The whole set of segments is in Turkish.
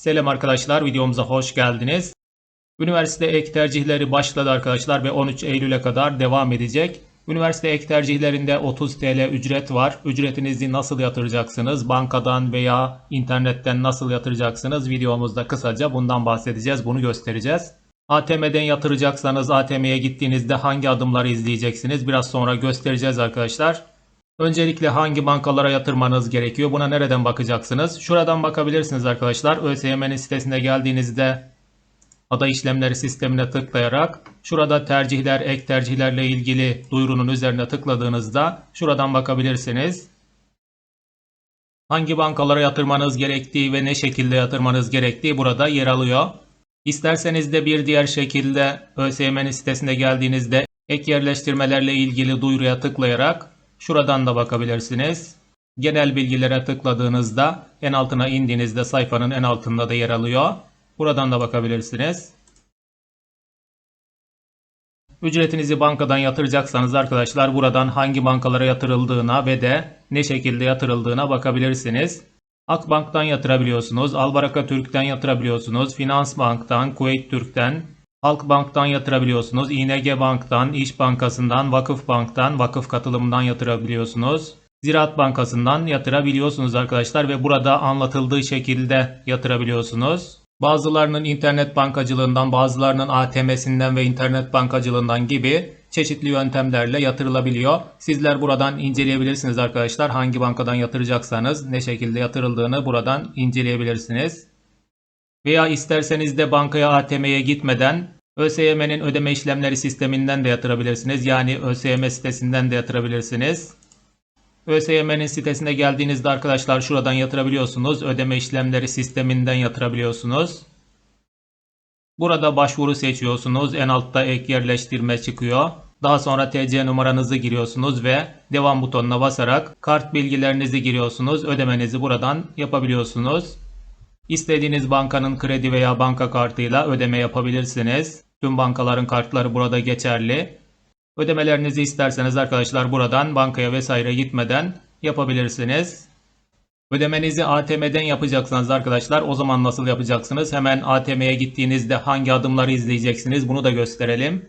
Selam arkadaşlar, videomuza hoş geldiniz. Üniversite ek tercihleri başladı arkadaşlar ve 13 Eylül'e kadar devam edecek. Üniversite ek tercihlerinde 30 TL ücret var. Ücretinizi nasıl yatıracaksınız? Bankadan veya internetten nasıl yatıracaksınız? Videomuzda kısaca bundan bahsedeceğiz, bunu göstereceğiz. ATM'den yatıracaksanız ATM'ye gittiğinizde hangi adımları izleyeceksiniz? Biraz sonra göstereceğiz arkadaşlar. Öncelikle hangi bankalara yatırmanız gerekiyor? Buna nereden bakacaksınız? Şuradan bakabilirsiniz arkadaşlar. ÖSYM'nin sitesine geldiğinizde ada işlemleri sistemine tıklayarak şurada tercihler, ek tercihlerle ilgili duyurunun üzerine tıkladığınızda şuradan bakabilirsiniz. Hangi bankalara yatırmanız gerektiği ve ne şekilde yatırmanız gerektiği burada yer alıyor. İsterseniz de bir diğer şekilde ÖSYM'nin sitesine geldiğinizde ek yerleştirmelerle ilgili duyuruya tıklayarak şuradan da bakabilirsiniz. Genel bilgilere tıkladığınızda en altına indiğinizde sayfanın en altında da yer alıyor. Buradan da bakabilirsiniz. Ücretinizi bankadan yatıracaksanız arkadaşlar buradan hangi bankalara yatırıldığına ve de ne şekilde yatırıldığına bakabilirsiniz. Akbank'tan yatırabiliyorsunuz, Albaraka Türk'ten yatırabiliyorsunuz, Finans Bank'tan, Kuveyt Türk'ten, Halkbank'tan yatırabiliyorsunuz, İNG Bank'tan, İş Bankası'ndan, Vakıf Bank'tan, vakıf katılımından yatırabiliyorsunuz. Ziraat Bankası'ndan yatırabiliyorsunuz arkadaşlar ve burada anlatıldığı şekilde yatırabiliyorsunuz. Bazılarının internet bankacılığından, bazılarının ATM'sinden ve internet bankacılığından gibi çeşitli yöntemlerle yatırılabiliyor. Sizler buradan inceleyebilirsiniz arkadaşlar. Hangi bankadan yatıracaksanız ne şekilde yatırıldığını buradan inceleyebilirsiniz. Veya isterseniz de bankaya ATM'ye gitmeden ÖSYM'nin ödeme işlemleri sisteminden de yatırabilirsiniz. Yani ÖSYM sitesinden de yatırabilirsiniz. ÖSYM'nin sitesine geldiğinizde arkadaşlar şuradan yatırabiliyorsunuz. Ödeme işlemleri sisteminden yatırabiliyorsunuz. Burada başvuru seçiyorsunuz. En altta ek yerleştirme çıkıyor. Daha sonra TC numaranızı giriyorsunuz ve devam butonuna basarak kart bilgilerinizi giriyorsunuz. Ödemenizi buradan yapabiliyorsunuz. İstediğiniz bankanın kredi veya banka kartıyla ödeme yapabilirsiniz. Tüm bankaların kartları burada geçerli. Ödemelerinizi isterseniz arkadaşlar buradan bankaya vesaire gitmeden yapabilirsiniz. Ödemenizi ATM'den yapacaksanız arkadaşlar o zaman nasıl yapacaksınız? Hemen ATM'ye gittiğinizde hangi adımları izleyeceksiniz bunu da gösterelim.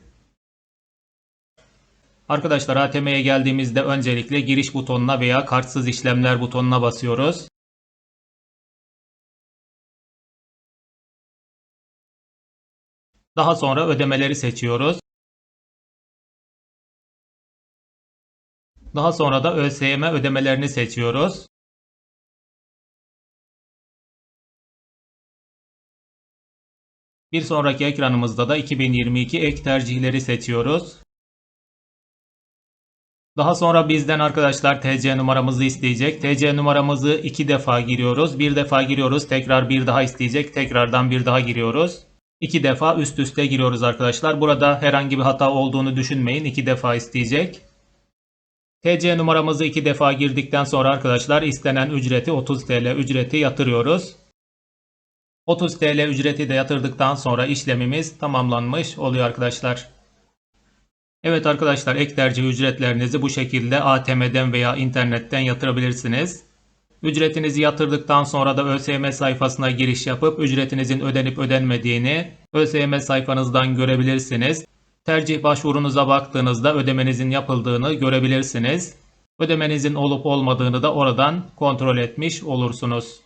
Arkadaşlar ATM'ye geldiğimizde öncelikle giriş butonuna veya kartsız işlemler butonuna basıyoruz. Daha sonra ödemeleri seçiyoruz. Daha sonra da ÖSYM ödemelerini seçiyoruz. Bir sonraki ekranımızda da 2022 ek tercihleri seçiyoruz. Daha sonra bizden arkadaşlar TC numaramızı isteyecek. TC numaramızı iki defa giriyoruz. Bir defa giriyoruz. Tekrar bir daha isteyecek. Tekrardan bir daha giriyoruz. İki defa üst üste giriyoruz arkadaşlar. Burada herhangi bir hata olduğunu düşünmeyin. İki defa isteyecek. TC numaramızı iki defa girdikten sonra arkadaşlar istenen ücreti 30 TL ücreti yatırıyoruz. 30 TL ücreti de yatırdıktan sonra işlemimiz tamamlanmış oluyor arkadaşlar. Evet arkadaşlar ek tercih ücretlerinizi bu şekilde ATM'den veya internetten yatırabilirsiniz. Ücretinizi yatırdıktan sonra da ÖSYM sayfasına giriş yapıp ücretinizin ödenip ödenmediğini ÖSYM sayfanızdan görebilirsiniz. Tercih başvurunuza baktığınızda ödemenizin yapıldığını görebilirsiniz. Ödemenizin olup olmadığını da oradan kontrol etmiş olursunuz.